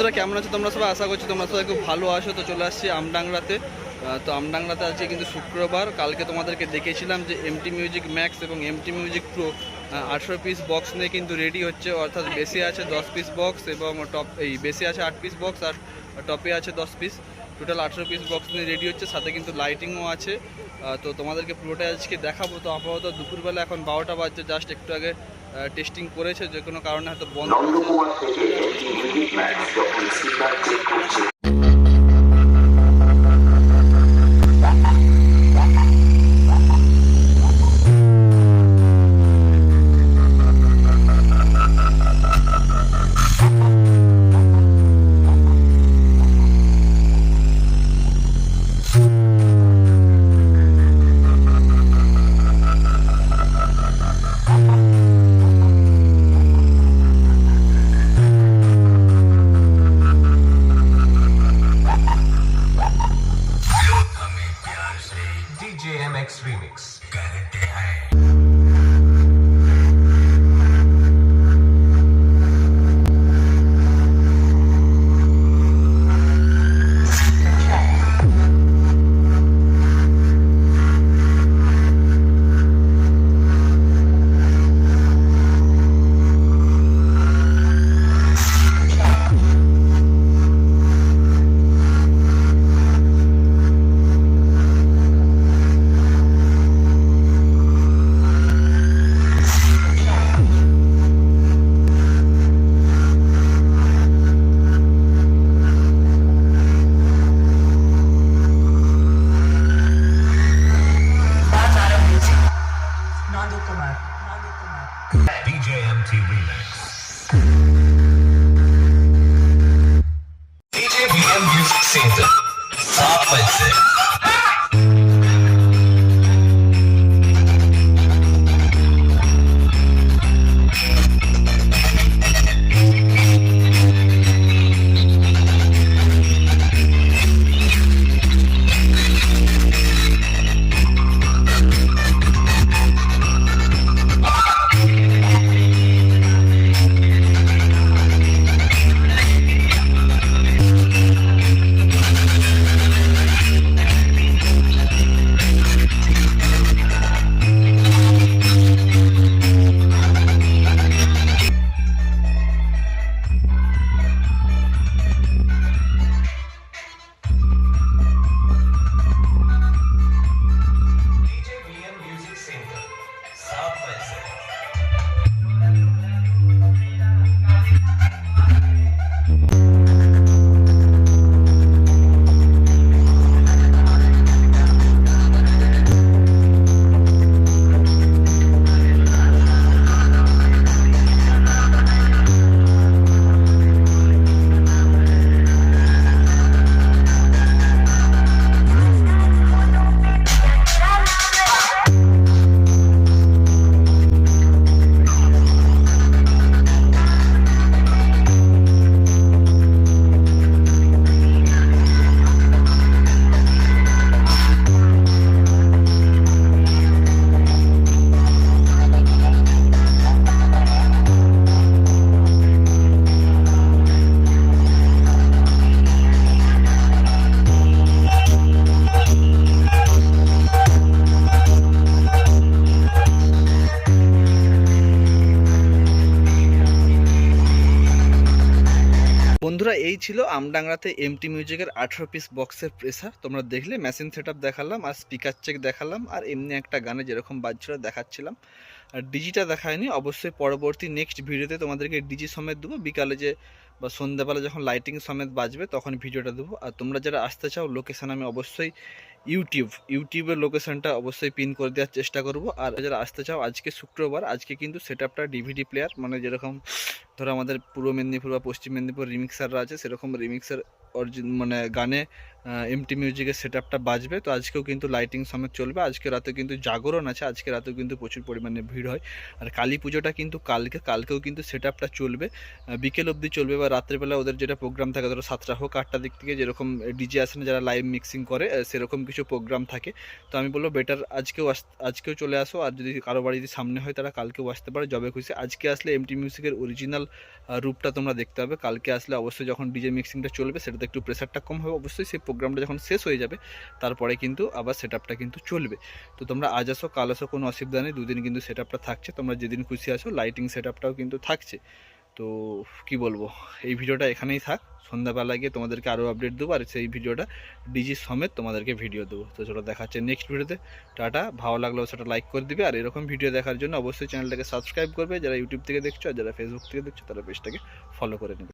আছো? তোমরা সবাই আশা করছি তোমরা সবাই খুব ভালো আছো। তো চলে আসছি আমডাংরাতে তো আমডাংরাতে আজকে কিন্তু শুক্রবার। কালকে তোমাদেরকে দেখেছিলাম যে এমটি মিউজিক ম্যাক্স এবং এমটি মিউজিক প্রো আঠেরো পিস বক্স নিয়ে কিন্তু রেডি হচ্ছে। অর্থাৎ বেশি আছে দশ পিস বক্স এবং টপ এই বেশি আছে আট পিস বক্স আর টপে আছে দশ পিস টোটাল আঠেরো পিস বক্স নিয়ে রেডি হচ্ছে। সাথে কিন্তু লাইটিংও আছে। তো তোমাদেরকে পুরোটাই আজকে দেখাবো। তো আপাতত দুপুরবেলা এখন বারোটা বাজছে। জাস্ট একটু আগে টেস্টিং করেছে যে কোনো কারণে হয়তো বন্ধ DJMT Remix. বন্ধুরা, এই ছিল আমডাংরাতে এমটি মিউজিকের আঠেরো পিস বক্সের প্রেসার তোমরা দেখলে মেশিন সেট দেখালাম, আর স্পিকার চেক দেখালাম, আর এমনি একটা গানে যেরকম বাজছিল দেখাচ্ছিলাম। আর ডিজিটা দেখায়নি, অবশ্যই পরবর্তী নেক্সট ভিডিওতে তোমাদেরকে ডিজি সমেত দেবো। বিকালে যে বা সন্ধ্যাবেলা যখন লাইটিং সমেত বাজবে, তখন ভিডিওটা দেবো। আর তোমরা যারা আসতে চাও লোকেশান আমি অবশ্যই ইউটিউব ইউটিউবের লোকেশানটা অবশ্যই পিন করে দেওয়ার চেষ্টা করব। আর যারা আসতে চাও, আজকে শুক্রবার, আজকে কিন্তু সেট আপটা ডিভিডি প্লেয়ার মানে যেরকম ধরো আমাদের পূর্ব মেদিনীপুর বা পশ্চিম মেদিনীপুর রিমিক্সাররা আছে, সেরকম রিমিক্সার মানে গানে এমটি মিউজিকের সেট আপটা বাজবে। তো আজকেও কিন্তু লাইটিং সমেত চলবে। আজকে রাতে কিন্তু জাগরণ আছে। আজকে রাতেও কিন্তু প্রচুর পরিমাণে ভিড় হয়। আর কালী পুজোটা কিন্তু কালকে কালকেও কিন্তু সেট আপটা চলবে বিকেল অবধি চলবে বা রাত্রেবেলা ওদের যেটা প্রোগ্রাম থাকে, ধরো সাতটা হোক আটটা দিক থেকে যেরকম ডিজে আসেন, যারা লাইভ মিক্সিং করে সেরকম কিছু প্রোগ্রাম থাকে। তো আমি বলব বেটার আজকেও আজকেও চলে আসো। আর যদি কারও বাড়ি যদি সামনে হয়, তারা কালকেও আসতে পারে জবে খুশি। আজকে আসলে এমটি মিউজিকের অরিজিনাল রূপটা তোমরা দেখতে পাবে। কালকে আসলে অবশ্যই যখন ডিজে মিক্সিংটা চলবে, সেটাতে একটু প্রেশারটা কম হবে, অবশ্যই সেই প্রোগ্রামটা যখন শেষ হয়ে যাবে, তারপরে কিন্তু আবার সেট কিন্তু চলবে। তো তোমরা আজ আসো, কাল আসো, কোনো অসুবিধা নেই, দুদিন কিন্তু সেট থাকছে, তোমরা যেদিন খুশি আসো লাইটিং সেট কিন্তু থাকছে। তো কি বলব, এই ভিডিওটা এখানেই থাক, সন্ধ্যাবেলা গিয়ে তোমাদেরকে আরও আপডেট দেবো, আর সেই ভিডিওটা ডিজি সমেত তোমাদেরকে ভিডিও দেবো। তো সেটা দেখাচ্ছে নেক্সট ভিডিওতে। টাটা, ভালো লাগলেও সেটা লাইক করে দিবে, আর এরকম ভিডিও দেখার জন্য অবশ্যই চ্যানেলটাকে সাবস্ক্রাইব করবে। যারা ইউটিউব থেকে দেখছ আর যারা ফেসবুক থেকে দেখছ, তারা পেজটাকে ফলো করে নেবে।